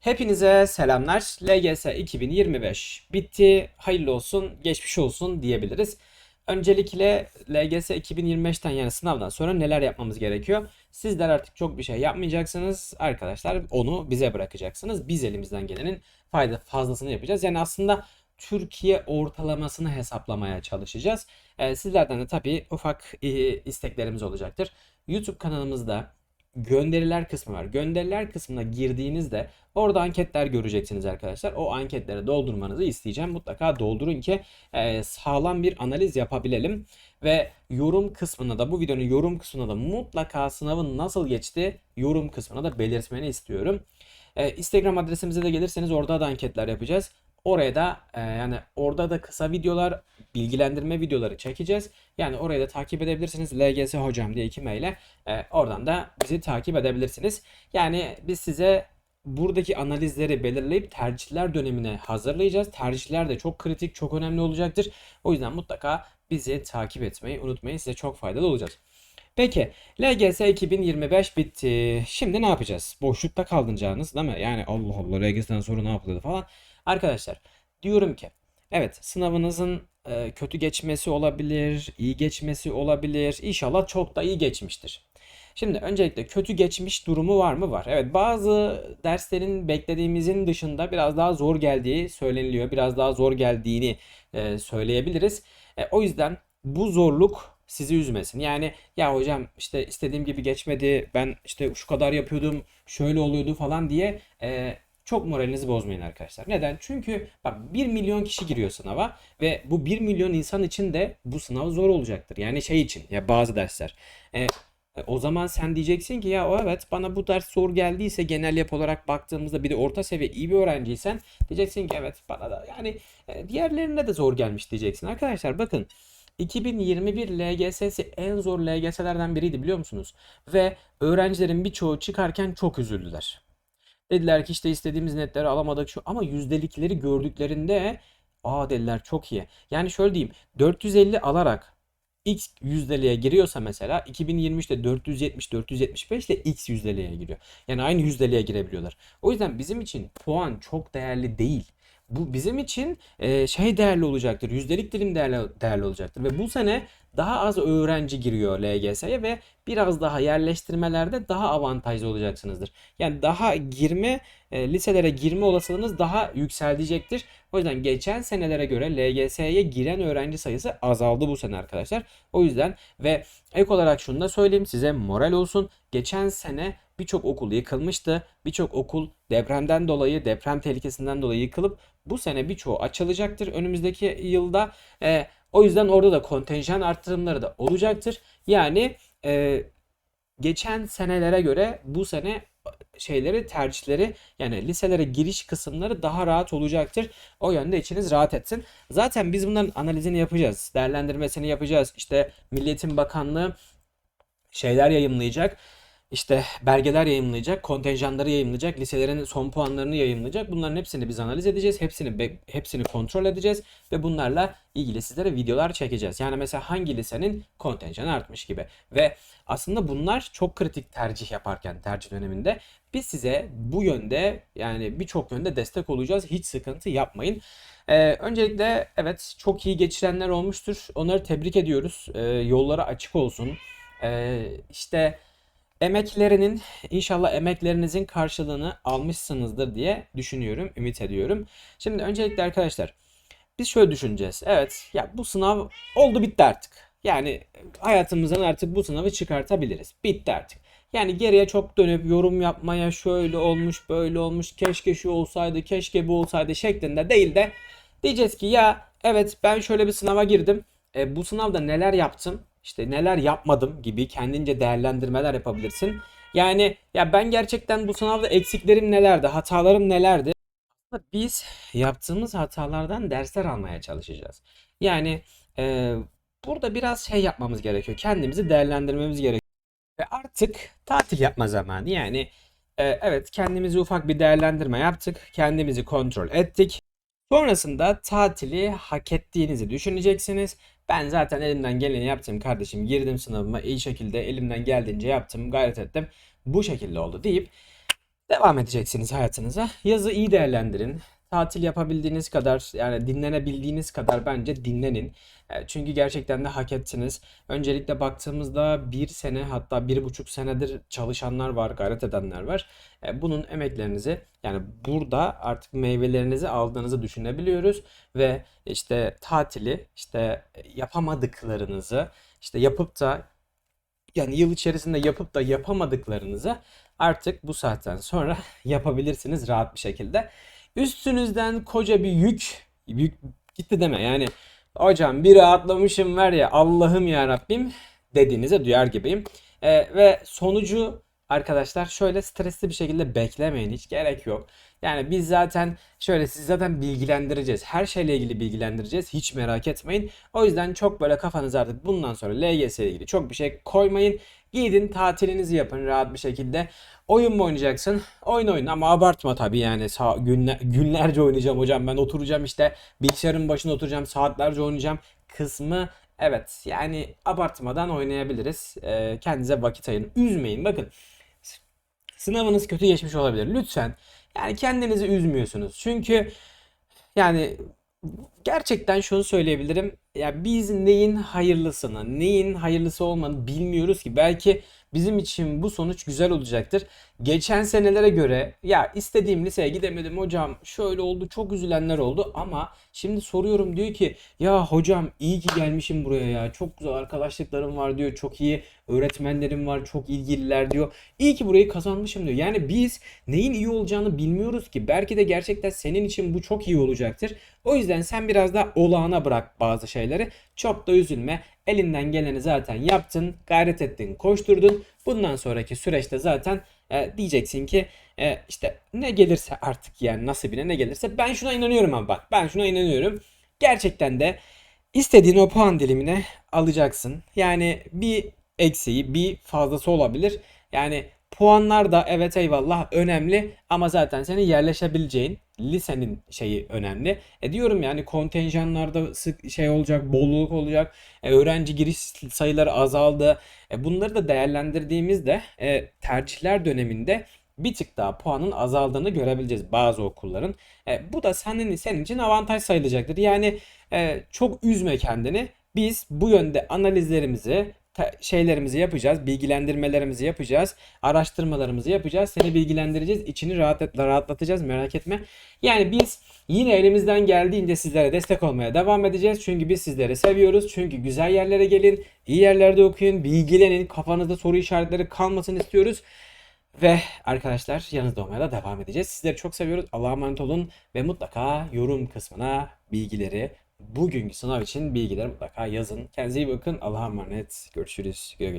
Hepinize selamlar. LGS 2025 bitti. Hayırlı olsun, geçmiş olsun diyebiliriz. Öncelikle LGS 2025'ten yani sınavdan sonra neler yapmamız gerekiyor? Sizler artık çok bir şey yapmayacaksınız. Arkadaşlar onu bize bırakacaksınız. Biz elimizden gelenin fayda fazlasını yapacağız. Yani aslında Türkiye ortalamasını hesaplamaya çalışacağız. Ee, sizlerden de tabii ufak e, isteklerimiz olacaktır. YouTube kanalımızda gönderiler kısmı var. Gönderiler kısmına girdiğinizde orada anketler göreceksiniz arkadaşlar. O anketleri doldurmanızı isteyeceğim. Mutlaka doldurun ki e, sağlam bir analiz yapabilelim. Ve yorum kısmına da bu videonun yorum kısmına da mutlaka sınavın nasıl geçti yorum kısmına da belirtmeni istiyorum. E, Instagram adresimize de gelirseniz orada da anketler yapacağız. Oraya da e, yani orada da kısa videolar, bilgilendirme videoları çekeceğiz. Yani orayı da takip edebilirsiniz. LGS hocam diye iki maile. E, oradan da bizi takip edebilirsiniz. Yani biz size buradaki analizleri belirleyip tercihler dönemine hazırlayacağız. Tercihler de çok kritik, çok önemli olacaktır. O yüzden mutlaka bizi takip etmeyi unutmayın. Size çok faydalı olacağız. Peki LGS 2025 bitti. Şimdi ne yapacağız? Boşlukta kaldınacağınız değil mi? Yani Allah Allah LGS'den sonra ne yapıldı falan. Arkadaşlar diyorum ki evet sınavınızın e, kötü geçmesi olabilir, iyi geçmesi olabilir. İnşallah çok da iyi geçmiştir. Şimdi öncelikle kötü geçmiş durumu var mı? Var. Evet bazı derslerin beklediğimizin dışında biraz daha zor geldiği söyleniliyor. Biraz daha zor geldiğini e, söyleyebiliriz. E, o yüzden bu zorluk sizi üzmesin. Yani ya hocam işte istediğim gibi geçmedi. Ben işte şu kadar yapıyordum, şöyle oluyordu falan diye e, çok moralinizi bozmayın arkadaşlar. Neden? Çünkü bak 1 milyon kişi giriyor sınava ve bu 1 milyon insan için de bu sınav zor olacaktır. Yani şey için ya bazı dersler. E, o zaman sen diyeceksin ki ya o evet bana bu ders zor geldiyse genel yapı olarak baktığımızda bir de orta seviye iyi bir öğrenciysen diyeceksin ki evet bana da yani diğerlerine de zor gelmiş diyeceksin. Arkadaşlar bakın 2021 LGS'si en zor LGS'lerden biriydi biliyor musunuz? Ve öğrencilerin birçoğu çıkarken çok üzüldüler. Dediler ki işte istediğimiz netleri alamadık şu ama yüzdelikleri gördüklerinde aa dediler çok iyi. Yani şöyle diyeyim 450 alarak X yüzdeliğe giriyorsa mesela 2023'te 470 475 ile X yüzdeliğe giriyor. Yani aynı yüzdeliğe girebiliyorlar. O yüzden bizim için puan çok değerli değil. Bu bizim için e, şey değerli olacaktır. Yüzdelik dilim değerli, değerli olacaktır. Ve bu sene daha az öğrenci giriyor LGS'ye ve biraz daha yerleştirmelerde daha avantajlı olacaksınızdır. Yani daha girme, e, liselere girme olasılığınız daha yükselecektir. O yüzden geçen senelere göre LGS'ye giren öğrenci sayısı azaldı bu sene arkadaşlar. O yüzden ve ek olarak şunu da söyleyeyim size moral olsun. Geçen sene birçok okul yıkılmıştı. Birçok okul depremden dolayı, deprem tehlikesinden dolayı yıkılıp bu sene birçoğu açılacaktır önümüzdeki yılda. E, o yüzden orada da kontenjan artırımları da olacaktır. Yani e, geçen senelere göre bu sene şeyleri tercihleri yani liselere giriş kısımları daha rahat olacaktır. O yönde içiniz rahat etsin. Zaten biz bunların analizini yapacağız. Değerlendirmesini yapacağız. İşte Milliyetin Bakanlığı şeyler yayımlayacak. İşte belgeler yayımlayacak, kontenjanları yayımlayacak, liselerin son puanlarını yayımlayacak. Bunların hepsini biz analiz edeceğiz. Hepsini hepsini kontrol edeceğiz ve bunlarla ilgili sizlere videolar çekeceğiz. Yani mesela hangi lisenin kontenjanı artmış gibi. Ve aslında bunlar çok kritik tercih yaparken tercih döneminde biz size bu yönde yani birçok yönde destek olacağız. Hiç sıkıntı yapmayın. Ee, öncelikle evet çok iyi geçirenler olmuştur. Onları tebrik ediyoruz. Ee, yolları açık olsun. Ee, işte emeklerinin inşallah emeklerinizin karşılığını almışsınızdır diye düşünüyorum, ümit ediyorum. Şimdi öncelikle arkadaşlar biz şöyle düşüneceğiz. Evet ya bu sınav oldu bitti artık. Yani hayatımızdan artık bu sınavı çıkartabiliriz. Bitti artık. Yani geriye çok dönüp yorum yapmaya şöyle olmuş böyle olmuş keşke şu olsaydı keşke bu olsaydı şeklinde değil de diyeceğiz ki ya evet ben şöyle bir sınava girdim. E, bu sınavda neler yaptım? İşte neler yapmadım gibi kendince değerlendirmeler yapabilirsin. Yani ya ben gerçekten bu sınavda eksiklerim nelerdi, hatalarım nelerdi? Biz yaptığımız hatalardan dersler almaya çalışacağız. Yani e, burada biraz şey yapmamız gerekiyor. Kendimizi değerlendirmemiz gerekiyor. Ve artık tatil yapma zamanı. Yani e, evet kendimizi ufak bir değerlendirme yaptık. Kendimizi kontrol ettik. Sonrasında tatili hak ettiğinizi düşüneceksiniz. Ben zaten elimden geleni yaptım kardeşim. Girdim sınavıma iyi şekilde elimden geldiğince yaptım, gayret ettim. Bu şekilde oldu deyip Devam edeceksiniz hayatınıza. Yazı iyi değerlendirin. Tatil yapabildiğiniz kadar yani dinlenebildiğiniz kadar bence dinlenin. E, Çünkü gerçekten de hak ettiniz. Öncelikle baktığımızda bir sene hatta bir buçuk senedir çalışanlar var, gayret edenler var. E, Bunun emeklerinizi yani burada artık meyvelerinizi aldığınızı düşünebiliyoruz ve işte tatili işte yapamadıklarınızı işte yapıp da yani yıl içerisinde yapıp da yapamadıklarınızı artık bu saatten sonra yapabilirsiniz rahat bir şekilde. Üstünüzden koca bir yük, yük gitti deme yani hocam bir rahatlamışım var ya Allah'ım ya Rabbim dediğinize duyar gibiyim. Ee, ve sonucu arkadaşlar şöyle stresli bir şekilde beklemeyin hiç gerek yok. Yani biz zaten şöyle sizi zaten bilgilendireceğiz. Her şeyle ilgili bilgilendireceğiz. Hiç merak etmeyin. O yüzden çok böyle kafanıza artık bundan sonra LGS ile ilgili çok bir şey koymayın. Gidin tatilinizi yapın rahat bir şekilde. Oyun mu oynayacaksın? Oyun oyun ama abartma tabii yani. Sa günler, günlerce oynayacağım hocam. Ben oturacağım işte bilgisayarın başına oturacağım saatlerce oynayacağım kısmı evet yani abartmadan oynayabiliriz. Ee, kendinize vakit ayırın. Üzmeyin. Bakın sınavınız kötü geçmiş olabilir. Lütfen yani kendinizi üzmüyorsunuz. Çünkü yani gerçekten şunu söyleyebilirim. Ya biz neyin hayırlısını, neyin hayırlısı olmadığını bilmiyoruz ki. Belki bizim için bu sonuç güzel olacaktır. Geçen senelere göre ya istediğim liseye gidemedim hocam. Şöyle oldu, çok üzülenler oldu ama şimdi soruyorum diyor ki ya hocam iyi ki gelmişim buraya ya. Çok güzel arkadaşlıklarım var diyor. Çok iyi öğretmenlerim var, çok ilgililer diyor. İyi ki burayı kazanmışım diyor. Yani biz neyin iyi olacağını bilmiyoruz ki. Belki de gerçekten senin için bu çok iyi olacaktır. O yüzden sen biraz da olağana bırak bazı şeyleri. Çok da üzülme. Elinden geleni zaten yaptın, gayret ettin, koşturdun. Bundan sonraki süreçte zaten e, diyeceksin ki e, işte ne gelirse artık yani nasibine ne gelirse ben şuna inanıyorum ama bak ben şuna inanıyorum. Gerçekten de istediğin o puan dilimine alacaksın. Yani bir eksiği bir fazlası olabilir. Yani puanlar da evet eyvallah önemli ama zaten senin yerleşebileceğin lisenin şeyi önemli. E diyorum yani kontenjanlarda sık şey olacak, bolluk olacak. E, öğrenci giriş sayıları azaldı. E, bunları da değerlendirdiğimizde e, tercihler döneminde bir tık daha puanın azaldığını görebileceğiz bazı okulların. E, bu da senin senin için avantaj sayılacaktır. Yani e, çok üzme kendini. Biz bu yönde analizlerimizi şeylerimizi yapacağız, bilgilendirmelerimizi yapacağız, araştırmalarımızı yapacağız. Seni bilgilendireceğiz, içini rahat rahatlatacağız merak etme. Yani biz yine elimizden geldiğince sizlere destek olmaya devam edeceğiz. Çünkü biz sizleri seviyoruz. Çünkü güzel yerlere gelin, iyi yerlerde okuyun, bilgilenin, kafanızda soru işaretleri kalmasın istiyoruz. Ve arkadaşlar yanınızda olmaya da devam edeceğiz. Sizleri çok seviyoruz. Allah'a emanet olun ve mutlaka yorum kısmına bilgileri, bugünkü sınav için bilgileri mutlaka yazın. Kendinize iyi bakın. Allah'a emanet. Görüşürüz. Güle güle.